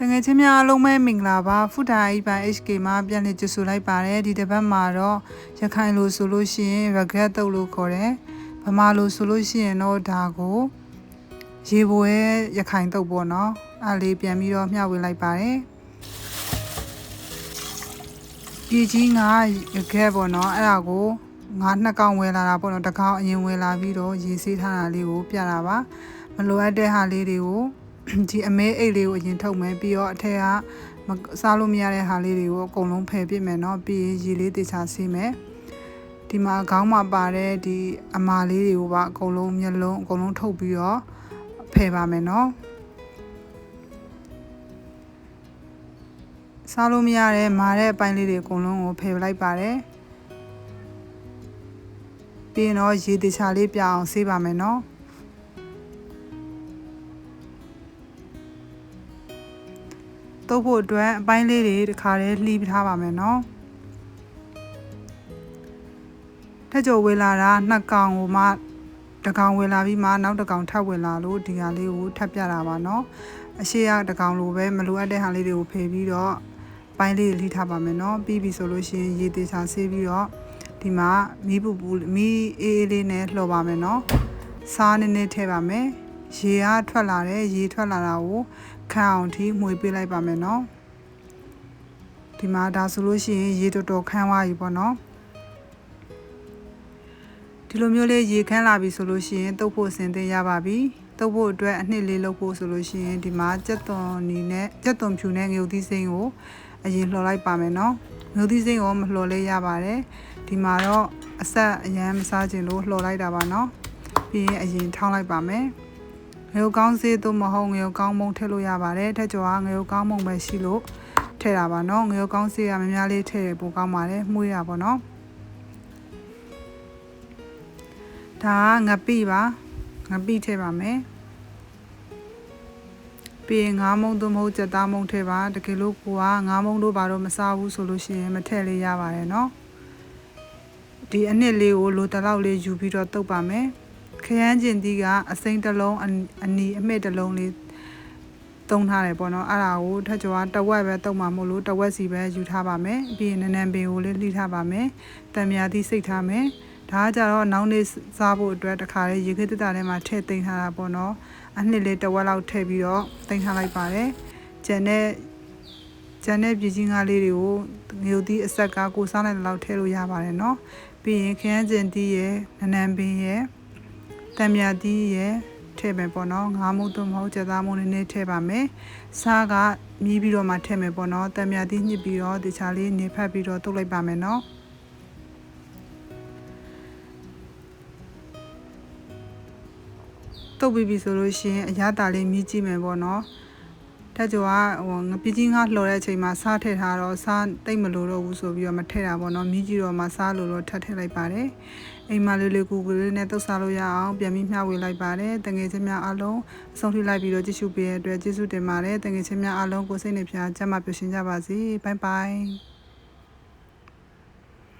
တငယ်ချင်းများအားလုံးပဲမင်္ဂလာပါဖူတာအိပိုင် HK မှာပြန်လည်ကြိုဆိုလိုက်ပါတယ်ဒီတစ်ပတ်မှာတော့ရခိုင်လိုဆိုလို့ရှိရင် regret တုပ်လို့ခေါ်တယ်ဗမာလိုဆိုလို့ရှိရင်တော့ဒါကိုရေပွဲရခိုင်တုပ်ပေါ့နော်အဲ့လေးပြန်ပြီးတော့မျှဝေလိုက်ပါတယ်ပြည်ကြီးငါရခဲ့ပေါ့နော်အဲ့ဒါကိုငါနှစ်ကောင်ဝယ်လာတာပေါ့နော်တစ်ကောင်အရင်ဝယ်လာပြီးတော့ရေဆေးထားတာလေးကိုပြတာပါမလိုအပ်တဲ့ဟာလေးတွေကို ဒီအမဲအိတ်လေးကိုအရင်ထုတ်မယ်ပြီးတော့အထက်ကမစားလို့မရတဲ့ဟာလေးတွေကိုအကုန်လုံးဖယ်ပစ်မယ်เนาะပြီးရင်ရေလေးတေချာဆေးမယ်ဒီမှာခေါင်းမှာပါတဲ့ဒီအမာလေးတွေကိုပါအကုန်လုံးမျက်လုံးအကုန်လုံးထုတ်ပြီးတော့ဖယ်ပါမယ်เนาะစားလို့မရတဲ့မာတဲ့အပိုင်းလေးတွေအကုန်လုံးကိုဖယ်လိုက်ပါတယ်ပြီးရင်တော့ရေတေချာလေးပြအောင်ဆေးပါမယ်เนาะ တုပ်ဖို့အတွက်အပိုင်းလေးတွေတခါတည်းလှီးထားပါမယ်နော်ထက်ကြော်ဝေလာတာနှစ်ကောင်ကိုမှတစ်ကောင်ဝေလာပြီးမှနောက်တစ်ကောင်ထပ်ဝေလာလို့ဒီဟာလေးကိုထပ်ပြတာပါနော်အရှိရတစ်ကောင်လိုပဲမလိုအပ်တဲ့ဟာလေးတွေကိုဖေပြီးတော့ပိုင်းလေးတွေလှီးထားပါမယ်နော်ပြီးပြီဆိုလို့ရှိရင်ရေသေးချာဆေးပြီးတော့ဒီမှာမီးပူပူမီးအေးအေးလေးနဲ့လှော်ပါမယ်နော်စားနည်းနည်းထည့်ပါမယ်ရေကထွက်လာတယ်ရေထွက်လာတာကို ခန့်အောင်ထိမှွေပေးလိုက်ပါမယ်နော်ဒီမှာဒါဆိုလို့ရှိရင်ရေတော်တော်ခန့်သွားပြီပေါ့နော်ဒီလိုမျိုးလေးရေခန့်လာပြီဆိုလို့ရှိရင်တုပ်ဖို့စင်တင်ရပါပြီတုပ်ဖို့အတွက်အနှစ်လေးလုပ်ဖို့ဆိုလို့ရှိရင်ဒီမှာကြက်သွန်နီနဲ့ကြက်သွန်ဖြူနဲ့ငရုတ်သီးစိမ်းကိုအရင်လှော်လိုက်ပါမယ်နော်ငရုတ်သီးစိမ်းကိုမလှော်လဲရပါတယ်ဒီမှာတော့အဆက်အရန်မစားခြင်းလို့လှော်လိုက်တာပါနော်ပြီးရင်အရင်ထောင်းလိုက်ပါမယ် ငရုတ်ကောင်းစေးသို့မဟုတ်ငရုတ်ကောင်းမုံထည့်လို့ရပါတယ်ထက်ကျော်ကငရုတ်ကောင်းမုံပဲရှိလို့ထည့်တာပါနော်ငရုတ်ကောင်းစေးကမများလေးထည့်ရပိုကောင်းပါတယ်မှုရပါနော်ဒါကငပိပါငပိထည့်ပါမယ်ပြီးရင်ငါးမုံသို့မဟုတ်ကြက်သားမုံထည့်ပါတကယ်လို့ကိုကငါးမုံတို့ဘာတော့မစားဘူးဆိုလို့ရှိရင်မထည့်လေးရပါတယ်နော်ဒီအနှစ်လေးကိုလိုတလောက်လေးယူပြီးတော့တုပ်ပါမယ် ခရမ်းကျင်သီးကအစိမ့်တစ်လုံးအနီအမြင့်တစ်လုံးလေးသုံးထားတယ်ပေါ့နော်အဲ့ဒါကိုထက်ကျော်ကတဝက်ပဲတုံမှမို့လို့တဝက်စီပဲယူထားပါမယ်ပြီးရင်နန်းနန်းပင်ကိုလေးလှိထားပါမယ်တံမြာသီးစိတ်ထားမယ်ဒါကကြတော့နောက်နေ့စားဖို့အတွက်တခါလေးရေခဲတက်တာထဲမှာထည့်သိမ်းထားတာပေါ့နော်အနှစ်လေးတဝက်လောက်ထည့်ပြီးတော့သိမ်းထားလိုက်ပါတယ်ကျန်တဲ့ကျန်တဲ့ပြည်ကြီးငါးလေးတွေကိုငရုတ်သီးအဆက်ကကိုစားနိုင်တဲ့လောက်ထည့်လို့ရပါတယ်နော်ပြီးရင်ခရမ်းကျင်သီးရဲ့နန်းနန်းပင်ရဲ့ တံမြာသီးရဲ့ထည့်မယ်ပေါ့နော်ငါးမို့တော့မဟုတ်ကြက်သားမို့နည်းနည်းထည့်ပါမယ်စားကမြည်ပြီးတော့မှထည့်မယ်ပေါ့နော်တံမြာသီးညှစ်ပြီးတော့တခြားလေးနေဖက်ပြီးတော့တုပ်လိုက်ပါမယ်နော်တုပ်ပြီးပြီဆိုလို့ရှိရင်အရသာလေးမြည်ကြည့်မယ်ပေါ့နော် တက်ကြွားဟိုငပကြီးငါလှော်တဲ့အချိန်မှာစားထည့်ထားတော့စားတိတ်မလို့တော့ဘူးဆိုပြီးတော့မထည့်တာပေါ့နော်မြည်ကြည့်တော့မှစားလို့တော့ထပ်ထည့်လိုက်ပါတယ်အိမ်မလေးလေးကူကူလေးနဲ့တုပ်စားလို့ရအောင်ပြန်ပြီးမျှဝေလိုက်ပါတယ်တငယ်ချင်းများအားလုံးအဆုံးထိလိုက်ပြီးတော့ကြည့်ရှုပေးတဲ့အတွက်ကျေးဇူးတင်ပါတယ်တငယ်ချင်းများအားလုံးကိုစိတ်နှပြကျမ်းမာပျော်ရွှင်ကြပါစေဘိုင်ဘိုင်